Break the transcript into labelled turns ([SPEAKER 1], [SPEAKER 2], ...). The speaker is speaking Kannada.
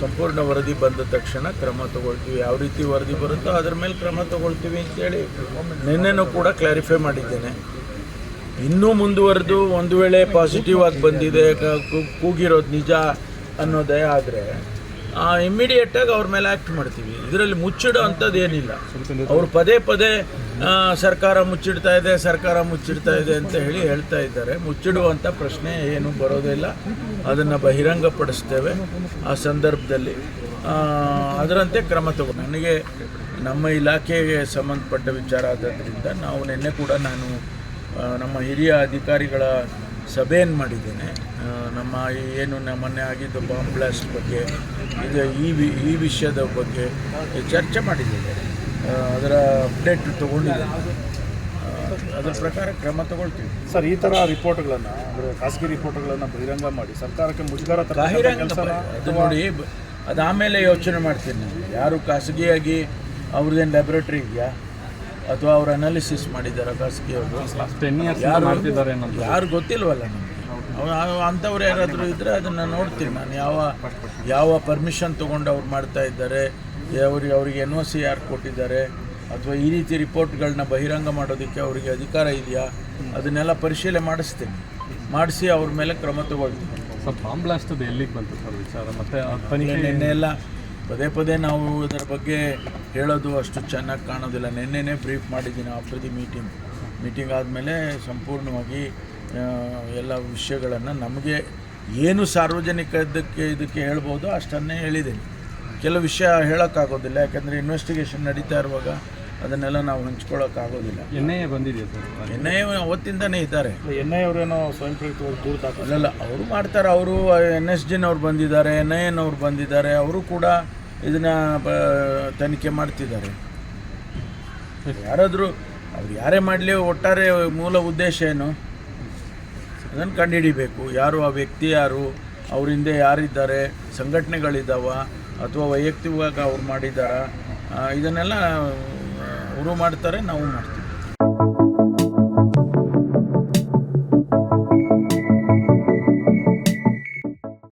[SPEAKER 1] ಸಂಪೂರ್ಣ ವರದಿ ಬಂದ ತಕ್ಷಣ ಕ್ರಮ ತಗೊಳ್ತೀವಿ. ಯಾವ ರೀತಿ ವರದಿ ಬರುತ್ತೋ ಅದ್ರ ಮೇಲೆ ಕ್ರಮ ತಗೊಳ್ತೀವಿ ಅಂತೇಳಿ ನಿನ್ನೆನೂ ಕೂಡ ಕ್ಲಾರಿಫೈ ಮಾಡಿದ್ದೇನೆ. ಇನ್ನೂ ಮುಂದುವರೆದು ಒಂದು ವೇಳೆ ಪಾಸಿಟಿವ್ ಆಗಿ ಬಂದಿದೆ ಕೂಗಿರೋದು ನಿಜ ಅನ್ನೋದೇ ಆದರೆ ಇಮ್ಮಿಡಿಯೇಟಾಗಿ ಅವ್ರ ಮೇಲೆ ಆ್ಯಕ್ಟ್ ಮಾಡ್ತೀವಿ. ಇದರಲ್ಲಿ ಮುಚ್ಚಿಡೋ ಅಂಥದ್ದು ಏನಿಲ್ಲ. ಅವ್ರು ಪದೇ ಪದೇ ಸರ್ಕಾರ ಮುಚ್ಚಿಡ್ತಾ ಇದೆ, ಸರ್ಕಾರ ಮುಚ್ಚಿಡ್ತಾ ಇದೆ ಅಂತ ಹೇಳಿ ಹೇಳ್ತಾ ಇದ್ದಾರೆ. ಮುಚ್ಚಿಡುವಂಥ ಪ್ರಶ್ನೆ ಏನು ಬರೋದಿಲ್ಲ ಅದನ್ನು ಬಹಿರಂಗಪಡಿಸ್ತೇವೆ ಆ ಸಂದರ್ಭದಲ್ಲಿ. ಅದರಂತೆ ಕ್ರಮ ತಗೋ ನನಗೆ ನಮ್ಮ ಇಲಾಖೆಗೆ ಸಂಬಂಧಪಟ್ಟ ವಿಚಾರ ಆದ್ದರಿಂದ ನಾವು ನಿನ್ನೆ ಕೂಡ ನಾನು ನಮ್ಮ ಹಿರಿಯ ಅಧಿಕಾರಿಗಳ ಸಭೆಯನ್ನು ಮಾಡಿದ್ದೇನೆ. ನಮ್ಮ ಏನು ನಮ್ಮನ್ನೆ ಮೊನ್ನೆ ಆಗಿದ್ದು ಬಾಂಬ್ ಬ್ಲಾಸ್ಟ್ ಬಗ್ಗೆ ಇದು ಈ ವಿ ಈ ವಿಷಯದ ಬಗ್ಗೆ ಚರ್ಚೆ ಮಾಡಿದ್ದೇವೆ. ಅದರ ಅಪ್ಡೇಟ್ ತೊಗೊಂಡಿದ್ದೇವೆ. ಅದರ ಪ್ರಕಾರ ಕ್ರಮ ತಗೊಳ್ತೀವಿ.
[SPEAKER 2] ಸರ್ ಈ ಥರ ರಿಪೋರ್ಟ್ಗಳನ್ನು ಅಂದರೆ ಖಾಸಗಿ ರಿಪೋರ್ಟ್ಗಳನ್ನು ಬಹಿರಂಗ ಮಾಡಿ ಸರ್ಕಾರಕ್ಕೆ ಮುಜುಗರ
[SPEAKER 1] ಅದು ನೋಡಿ ಬ- ಅದು ಆಮೇಲೆ ಯೋಚನೆ ಮಾಡ್ತೀನಿ ನಾನು. ಯಾರು ಖಾಸಗಿಯಾಗಿ ಅವ್ರದ್ದೇನು ಲ್ಯಾಬ್ರೇಟ್ರಿ ಇದೆಯಾ? ಅಥವಾ ಅವ್ರು ಅನಾಲಿಸಿಸ್ ಮಾಡಿದ್ದಾರೆ ಖಾಸಗಿಯವರು?
[SPEAKER 3] ಟೆನ್ ಇಯರ್ಸ್
[SPEAKER 1] ಯಾರು
[SPEAKER 3] ಮಾಡ್ತಿದ್ದಾರೆ ಅನ್ನೋದು.
[SPEAKER 1] ಯಾರು ಗೊತ್ತಿಲ್ವಲ್ಲ ನಮಗೆ? ಅಂಥವ್ರು ಯಾರಾದರೂ ಇದ್ದರೆ ಅದನ್ನು ನೋಡ್ತೀನಿ ನಾನು. ಯಾವ ಯಾವ ಪರ್ಮಿಷನ್ ತೊಗೊಂಡು ಅವ್ರು ಮಾಡ್ತಾ ಇದ್ದಾರೆ ಅವ್ರಿಗೆ ಅವರಿಗೆ ಎನ್ ಒ ಸಿ ಯಾರು ಕೊಟ್ಟಿದ್ದಾರೆ ಅಥವಾ ಈ ರೀತಿ ರಿಪೋರ್ಟ್ಗಳನ್ನ ಬಹಿರಂಗ ಮಾಡೋದಕ್ಕೆ ಅವರಿಗೆ ಅಧಿಕಾರ ಇದೆಯಾ ಅದನ್ನೆಲ್ಲ ಪರಿಶೀಲನೆ ಮಾಡಿಸ್ತೀನಿ. ಮಾಡಿಸಿ ಅವ್ರ ಮೇಲೆ ಕ್ರಮ ತಗೊಳ್ತೀನಿ.
[SPEAKER 3] ಸರ್ ಬಾಂಬ್ಲಾಸ್ಟ್ ಅದು ಎಲ್ಲಿಗೆ ಬಂತು ಸರ್ ವಿಚಾರ? ಮತ್ತು ತನಿಖೆ
[SPEAKER 1] ನಿನ್ನೆ ಎಲ್ಲ ಪದೇ ಪದೇ ನಾವು ಇದರ ಬಗ್ಗೆ ಹೇಳೋದು ಅಷ್ಟು ಚೆನ್ನಾಗಿ ಕಾಣೋದಿಲ್ಲ. ನಿನ್ನೆನೇ ಬ್ರೀಫ್ ಮಾಡಿದ್ದೀನಿ ಆಫ್ಟರ್ ದಿ ಮೀಟಿಂಗ್ ಮೀಟಿಂಗ್ ಆದಮೇಲೆ ಸಂಪೂರ್ಣವಾಗಿ ಎಲ್ಲ ವಿಷಯಗಳನ್ನು ನಮಗೆ ಏನು ಸಾರ್ವಜನಿಕ ಇದಕ್ಕೆ ಇದಕ್ಕೆ ಹೇಳ್ಬೋದು ಅಷ್ಟನ್ನೇ ಹೇಳಿದ್ದೀನಿ. ಕೆಲವು ವಿಷಯ ಹೇಳೋಕ್ಕಾಗೋದಿಲ್ಲ ಯಾಕಂದರೆ ಇನ್ವೆಸ್ಟಿಗೇಷನ್ ನಡೀತಾ ಇರುವಾಗ ಅದನ್ನೆಲ್ಲ ನಾವು ಹಂಚ್ಕೊಳ್ಳೋಕ್ಕಾಗೋದಿಲ್ಲ.
[SPEAKER 3] ಎನ್ ಐ ಎ ಬಂದಿದೆಯಾ ಸರ್?
[SPEAKER 1] ಎನ್ ಐ ಅವತ್ತಿಂದನೇ ಇದ್ದಾರೆ.
[SPEAKER 2] ಎನ್ ಐ ಅವರೇನೋ ಸ್ವಯಂ ಪ್ರೇರಿತವಾಗಿ ದೂರ
[SPEAKER 1] ಅಲ್ಲಲ್ಲ ಅವರು ಮಾಡ್ತಾರೆ ಅವರು ಎನ್ ಎಸ್ ಜಿನವ್ರು ಬಂದಿದ್ದಾರೆ ಎನ್ ಐ ಎನ್ ಅವ್ರು ಬಂದಿದ್ದಾರೆ ಅವರು ಕೂಡ ಇದನ್ನು ತನಿಖೆ ಮಾಡ್ತಿದ್ದಾರೆ. ಯಾರಾದರೂ ಅವ್ರು ಯಾರೇ ಮಾಡಲಿ ಒಟ್ಟಾರೆ ಮೂಲ ಉದ್ದೇಶ ಏನು? ಅದನ್ನು ಕಂಡುಹಿಡಿಬೇಕು ಯಾರು ಆ ವ್ಯಕ್ತಿ, ಯಾರು ಅವ್ರ ಹಿಂದೆ ಯಾರಿದ್ದಾರೆ ಸಂಘಟನೆಗಳಿದ್ದಾವ ಅಥವಾ ವೈಯಕ್ತಿಕವಾಗಿ ಅವ್ರು ಮಾಡಿದ್ದಾರಾ ಇದನ್ನೆಲ್ಲ ಅವರು ಮಾಡ್ತಾರೆ, ನಾವು ಮಾಡ್ತೀವಿ.